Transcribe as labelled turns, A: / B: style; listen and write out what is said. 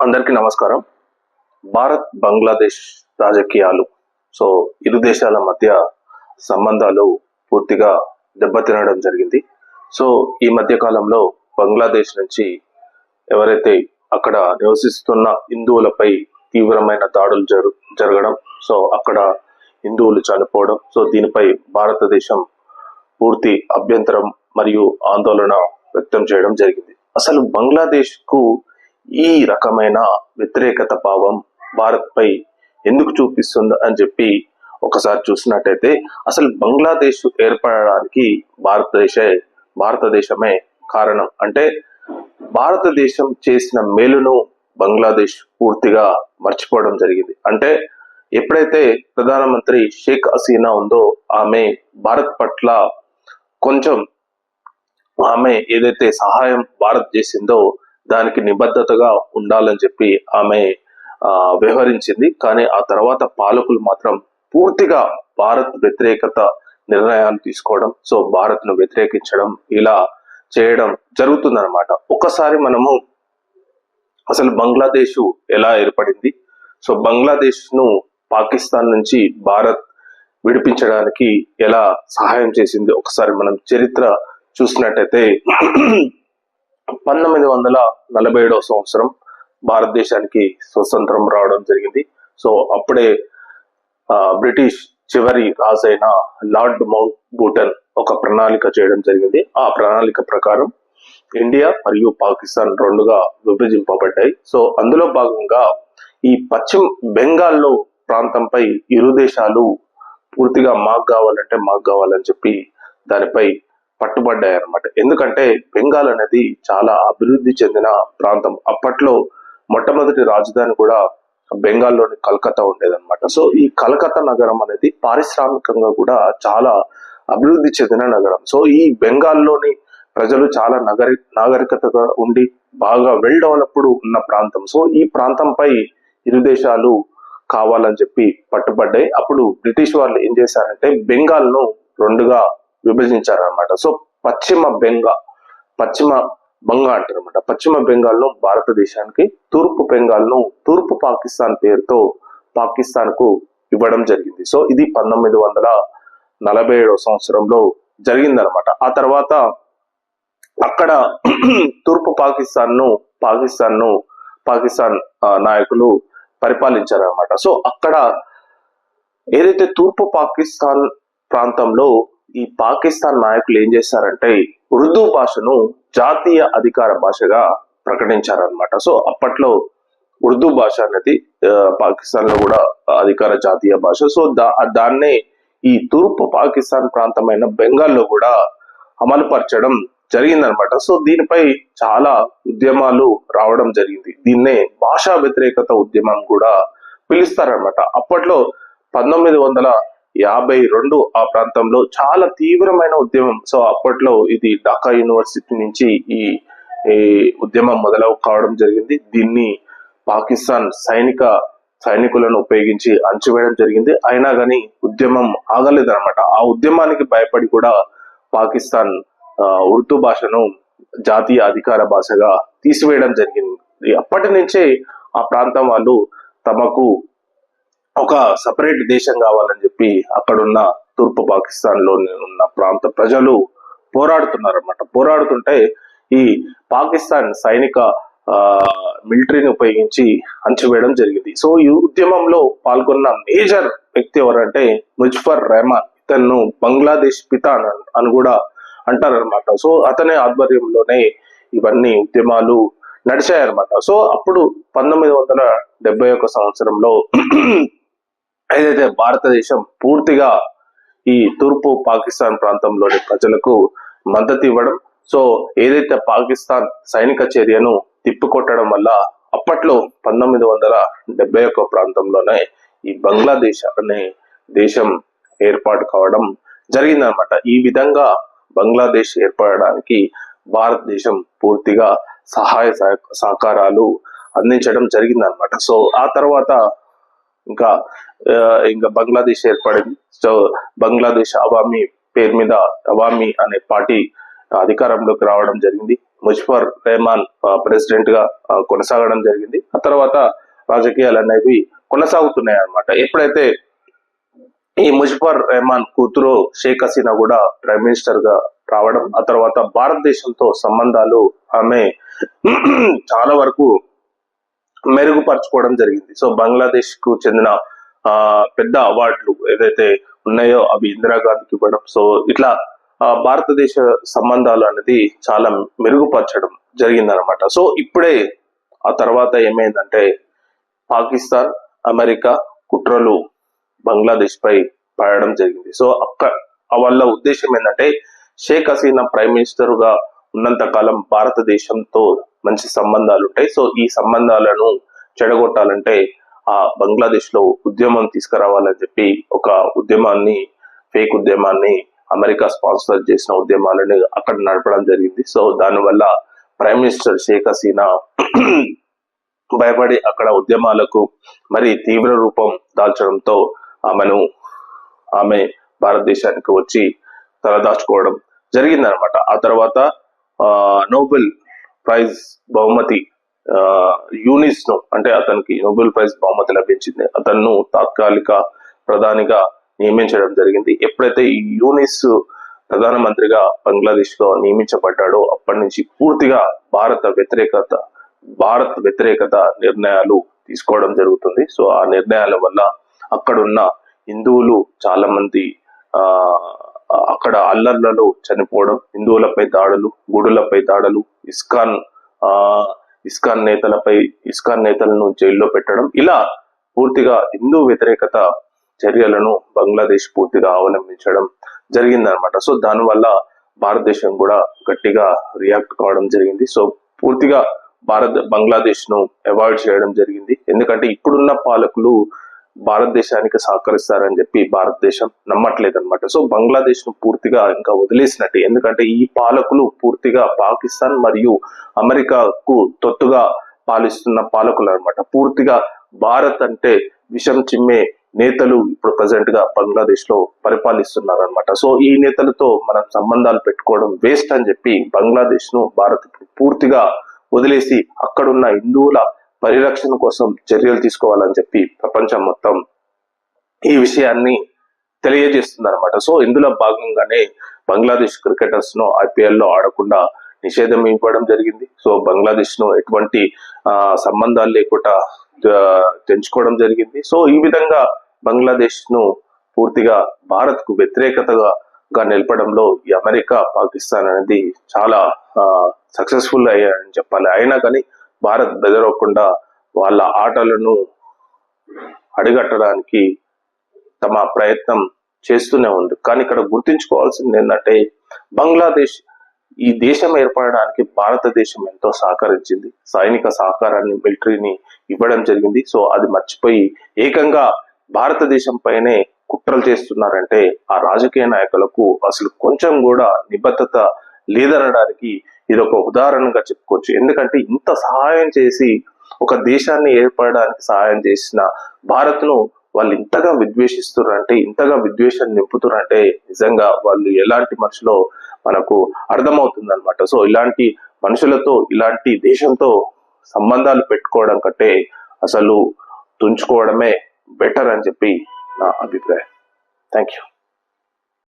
A: అందరికీ నమస్కారం. భారత్ బంగ్లాదేశ్ రాజకీయాలు సో ఇరు దేశాల మధ్య సంబంధాలు పూర్తిగా దెబ్బతినడం జరిగింది. సో ఈ మధ్య కాలంలో బంగ్లాదేశ్ నుంచి ఎవరైతే అక్కడ నివసిస్తున్న హిందువులపై తీవ్రమైన దాడులు జరు జరగడం సో అక్కడ హిందువులు చనిపోవడం సో దీనిపై భారతదేశం పూర్తి అభ్యంతరం మరియు ఆందోళన వ్యక్తం చేయడం జరిగింది. అసలు బంగ్లాదేశ్కు ఈ రకమైన వ్యతిరేకత భావం భారత్పై ఎందుకు చూపిస్తుంది అని చెప్పి ఒకసారి చూసినట్టయితే అసలు బంగ్లాదేశ్ ఏర్పడడానికి భారతదేశే భారతదేశమే కారణం. అంటే భారతదేశం చేసిన మేలును బంగ్లాదేశ్ పూర్తిగా మర్చిపోవడం జరిగింది. అంటే ఎప్పుడైతే ప్రధానమంత్రి షేక్ హసీనా ఉందో ఆమె భారత్ పట్ల కొంచెం ఆమె ఏదైతే సహాయం భారత్ చేసిందో దానికి నిబద్ధతగా ఉండాలని చెప్పి ఆమె ఆ, వ్యవహరించింది. కానీ ఆ తర్వాత పాలకులు మాత్రం పూర్తిగా భారత్ వ్యతిరేకత నిర్ణయాలు తీసుకోవడం సో భారత్ను వ్యతిరేకించడం ఇలా చేయడం జరుగుతుందన్నమాట. ఒకసారి మనము అసలు బంగ్లాదేశ్ ఎలా ఏర్పడింది? సో బంగ్లాదేశ్ను పాకిస్తాన్ నుంచి భారత్ విడిపించడానికి ఎలా సహాయం చేసింది? ఒకసారి మనం చరిత్ర చూసినట్టయితే పంతొమ్మిది వందల నలభై ఏడవ సంవత్సరం భారతదేశానికి స్వతంత్రం రావడం జరిగింది. సో అప్పుడే బ్రిటిష్ చివరి రాజైన లార్డ్ మౌంట్ బూటన్ ఒక ప్రణాళిక చేయడం జరిగింది. ఆ ప్రణాళిక ప్రకారం ఇండియా మరియు పాకిస్తాన్ రెండుగా విభజింపబడ్డాయి. సో అందులో భాగంగా ఈ పశ్చిమ బెంగాల్లో ప్రాంతంపై ఇరు దేశాలు పూర్తిగా మాకు కావాలంటే మాకు కావాలని చెప్పి దానిపై పట్టుబడ్డాయి అనమాట ఎందుకంటే బెంగాల్ అనేది చాలా అభివృద్ధి చెందిన ప్రాంతం. అప్పట్లో మొట్టమొదటి రాజధాని కూడా బెంగాల్లోని కలకత్తా ఉండేదన్నమాట. సో ఈ కలకత్తా నగరం అనేది పారిశ్రామికంగా కూడా చాలా అభివృద్ధి చెందిన నగరం. సో ఈ బెంగాల్లోని ప్రజలు చాలా నగరి నాగరికతగా ఉండి బాగా వెల్ డెవలప్డ్ ఉన్న ప్రాంతం. సో ఈ ప్రాంతంపై ఇరు దేశాలు కావాలని చెప్పి పట్టుబడ్డాయి. అప్పుడు బ్రిటిష్ వాళ్ళు ఏం చేశారంటే బెంగాల్ను రెండుగా విభజించారనమాట సో పశ్చిమ బెంగా పశ్చిమ బంగా అంటారనమాట పశ్చిమ బెంగాల్ను భారతదేశానికి తూర్పు బెంగాల్ను తూర్పు పాకిస్తాన్ పేరుతో పాకిస్తాన్కు ఇవ్వడం జరిగింది. సో ఇది పంతొమ్మిది వందల నలభై ఏడవ సంవత్సరంలో జరిగిందనమాట ఆ తర్వాత అక్కడ తూర్పు పాకిస్తాన్ను పాకిస్తాన్ను పాకిస్తాన్ నాయకులు పరిపాలించారనమాట సో అక్కడ ఏదైతే తూర్పు పాకిస్తాన్ ప్రాంతంలో ఈ పాకిస్తాన్ నాయకులు ఏం చేశారంటే ఉర్దూ భాషను జాతీయ అధికార భాషగా ప్రకటించారనమాట సో అప్పట్లో ఉర్దూ భాష అనేది పాకిస్తాన్లో కూడా అధికార జాతీయ భాష. సో దా దాన్నే ఈ తూర్పు పాకిస్తాన్ ప్రాంతమైన బెంగాల్లో కూడా అమలుపరచడం జరిగిందనమాట సో దీనిపై చాలా ఉద్యమాలు రావడం జరిగింది. దీన్నే భాషా వ్యతిరేకత ఉద్యమం కూడా పిలుస్తారనమాట అప్పట్లో పంతొమ్మిది వందల యాభై రెండు ఆ ప్రాంతంలో చాలా తీవ్రమైన ఉద్యమం. సో అప్పట్లో ఇది ఢాకా యూనివర్సిటీ నుంచి ఈ ఉద్యమం మొదలవు కావడం జరిగింది. దీన్ని పాకిస్తాన్ సైనిక సైనికులను ఉపయోగించి అణచివేయడం జరిగింది. అయినా కానీ ఉద్యమం ఆగలేదన్నమాట. ఆ ఉద్యమానికి భయపడి కూడా పాకిస్తాన్ ఉర్దూ భాషను జాతీయ అధికార భాషగా తీసివేయడం జరిగింది. అప్పటి నుంచే ఆ ప్రాంతం వాళ్ళు తమకు ఒక సపరేట్ దేశం కావాలని చెప్పి అక్కడున్న తూర్పు పాకిస్తాన్లో ఉన్న ప్రాంత ప్రజలు పోరాడుతున్నారు అనమాట పోరాడుతుంటే ఈ పాకిస్తాన్ సైనిక మిలిటరీని ఉపయోగించి అంచివేయడం జరిగింది. సో ఈ ఉద్యమంలో పాల్గొన్న మేజర్ వ్యక్తి ఎవరంటే ముజ్ఫర్ రెహమాన్. ఇతను బంగ్లాదేశ్ పిత అని అని కూడా అంటారనమాట సో అతని ఆధ్వర్యంలోనే ఇవన్నీ ఉద్యమాలు నడిచాయన్నమాట. సో అప్పుడు పంతొమ్మిది వందల డెబ్బై ఒక సంవత్సరంలో ఏదైతే భారతదేశం పూర్తిగా ఈ తూర్పు పాకిస్తాన్ ప్రాంతంలోని ప్రజలకు మద్దతు ఇవ్వడం సో ఏదైతే పాకిస్తాన్ సైనిక చర్యను తిప్పికొట్టడం వల్ల అప్పట్లో పంతొమ్మిది వందల డెబ్బై ఒక్క ప్రాంతంలోనే ఈ బంగ్లాదేశ్ అనే దేశం ఏర్పాటు కావడం జరిగిందనమాట ఈ విధంగా బంగ్లాదేశ్ ఏర్పడడానికి భారతదేశం పూర్తిగా సహాయ సహ- సహకారాలు అందించడం జరిగిందనమాట సో ఆ తర్వాత ఇంకా ఇంకా బంగ్లాదేశ్ ఏర్పడింది. సో బంగ్లాదేశ్ అవామీ పేరు మీద అవామీ అనే పార్టీ అధికారంలోకి రావడం జరిగింది. ముజఫర్ రెహమాన్ ప్రెసిడెంట్గా కొనసాగడం జరిగింది. ఆ తర్వాత రాజకీయాలు అనేవి కొనసాగుతున్నాయి అన్నమాట. ఎప్పుడైతే ఈ ముజఫర్ రెహమాన్ కూతురు షేక్ హసీనా కూడా ప్రైమ్ మినిస్టర్గా రావడం ఆ తర్వాత భారతదేశంతో సంబంధాలు ఆమె చాలా వరకు మెరుగుపరచుకోవడం జరిగింది. సో బంగ్లాదేశ్కు చెందిన ఆ పెద్ద అవార్డులు ఏదైతే ఉన్నాయో అవి ఇందిరాగాంధీకి ఇవ్వడం. సో ఇట్లా ఆ, భారతదేశ సంబంధాలు అనేది చాలా మెరుగుపరచడం జరిగిందనమాట సో ఇప్పుడే ఆ తర్వాత ఏమైందంటే పాకిస్తాన్ అమెరికా కుట్రలు బంగ్లాదేశ్ పై పడడం జరిగింది. సో అక్క వాళ్ళ ఉద్దేశం ఏంటంటే షేక్ హసీనా ప్రైమ్ మినిస్టర్గా ఉన్నంత కాలం భారతదేశంతో మంచి సంబంధాలు ఉంటాయి. సో ఈ సంబంధాలను చెడగొట్టాలంటే ఆ బంగ్లాదేశ్లో ఉద్యమం తీసుకురావాలని చెప్పి ఒక ఉద్యమాన్ని ఫేక్ ఉద్యమాన్ని అమెరికా స్పాన్సర్ చేసిన ఉద్యమాలని అక్కడ నడపడం జరిగింది. సో దానివల్ల ప్రైమ్ మినిస్టర్ షేక్ హసీనా భయపడి అక్కడ ఉద్యమాలకు మరి తీవ్ర రూపం దాల్చడంతో ఆమెను ఆమె భారతదేశానికి వచ్చి తలదాచుకోవడం జరిగిందనమాట ఆ తర్వాత నోబెల్ ప్రైజ్ బహుమతి ఆ, యూనిస్ను అంటే అతనికి నోబెల్ ప్రైజ్ బహుమతి లభించింది. అతన్ను తాత్కాలిక ప్రధానిగా నియమించడం జరిగింది. ఎప్పుడైతే ఈ యూనిస్ ప్రధానమంత్రిగా బంగ్లాదేశ్లో నియమించబడ్డాడో అప్పటి నుంచి పూర్తిగా భారత వ్యతిరేకత భారత్ వ్యతిరేకత నిర్ణయాలు తీసుకోవడం జరుగుతుంది. సో ఆ నిర్ణయాల వల్ల అక్కడున్న హిందువులు చాలా మంది ఆ అక్కడ అల్లర్లలో చనిపోవడం హిందువులపై దాడులు గుడులపై దాడులు ఇస్కాన్ ఆ ఇస్కాన్ నేతలపై ఇస్కాన్ నేతలను జైల్లో పెట్టడం ఇలా పూర్తిగా హిందూ వ్యతిరేకత చర్యలను బంగ్లాదేశ్ పూర్తిగా అవలంబించడం జరిగిందనమాట సో దానివల్ల భారతదేశం కూడా గట్టిగా రియాక్ట్ కావడం జరిగింది. సో పూర్తిగా భారత్ బంగ్లాదేశ్ను అవాయిడ్ చేయడం జరిగింది. ఎందుకంటే ఇప్పుడున్న పాలకులు భారతదేశానికి సహకరిస్తారని చెప్పి భారతదేశం నమ్మట్లేదు అనమాట సో బంగ్లాదేశ్ను పూర్తిగా ఇంకా వదిలేసినట్టు. ఎందుకంటే ఈ పాలకులు పూర్తిగా పాకిస్తాన్ మరియు అమెరికాకు తొత్తుగా పాలిస్తున్న పాలకులు అనమాట పూర్తిగా భారత్ అంటే విషం చిమ్మే నేతలు ఇప్పుడు ప్రజెంట్గా బంగ్లాదేశ్లో పరిపాలిస్తున్నారు అనమాట సో ఈ నేతలతో మనం సంబంధాలు పెట్టుకోవడం వేస్ట్ అని చెప్పి బంగ్లాదేశ్ను భారత్ పూర్తిగా వదిలేసి అక్కడున్న హిందువుల పరిరక్షణ కోసం చర్యలు తీసుకోవాలని చెప్పి ప్రపంచం మొత్తం ఈ విషయాన్ని తెలియజేస్తుంది అనమాట సో ఇందులో భాగంగానే బంగ్లాదేశ్ క్రికెటర్స్ను ఐపీఎల్లో ఆడకుండా నిషేధం ఇవ్వడం జరిగింది. సో బంగ్లాదేశ్ను ఎటువంటి ఆ, సంబంధాలు లేకుండా తెంచుకోవడం జరిగింది. సో ఈ విధంగా బంగ్లాదేశ్ను పూర్తిగా భారత్కు వ్యతిరేకతగా గా నిలపడంలో ఈ అమెరికా పాకిస్తాన్ అనేది చాలా సక్సెస్ఫుల్ అయ్యాయని చెప్పాలి. అయినా కానీ భారత్ బెదరవకుండా వాళ్ళ ఆటలను అడిగట్టడానికి తమ ప్రయత్నం చేస్తూనే ఉంది. కానీ ఇక్కడ గుర్తుంచుకోవాల్సింది ఏంటంటే బంగ్లాదేశ్ ఈ దేశం ఏర్పడడానికి భారతదేశం ఎంతో సహకరించింది. సైనిక సహకారాన్ని మిలిటరీని ఇవ్వడం జరిగింది. సో అది మర్చిపోయి ఏకంగా భారతదేశం పైనే కుట్రలు చేస్తున్నారంటే ఆ రాజకీయ నాయకులకు అసలు కొంచెం కూడా నిబద్ధత లేదనడానికి ఇది ఒక ఉదాహరణగా చెప్పుకోవచ్చు. ఎందుకంటే ఇంత సహాయం చేసి ఒక దేశాన్ని ఏర్పడడానికి సహాయం చేసిన భారత్ను వాళ్ళు ఇంతగా విద్వేషిస్తున్నారంటే ఇంతగా విద్వేషం నింపుతున్నారంటే నిజంగా వాళ్ళు ఎలాంటి మనుషులో మనకు అర్థమవుతుంది అనమాట సో ఇలాంటి మనుషులతో ఇలాంటి దేశంతో సంబంధాలు పెట్టుకోవడం కంటే అసలు తుంచుకోవడమే బెటర్ అని చెప్పి నా అభిప్రాయం. Thank you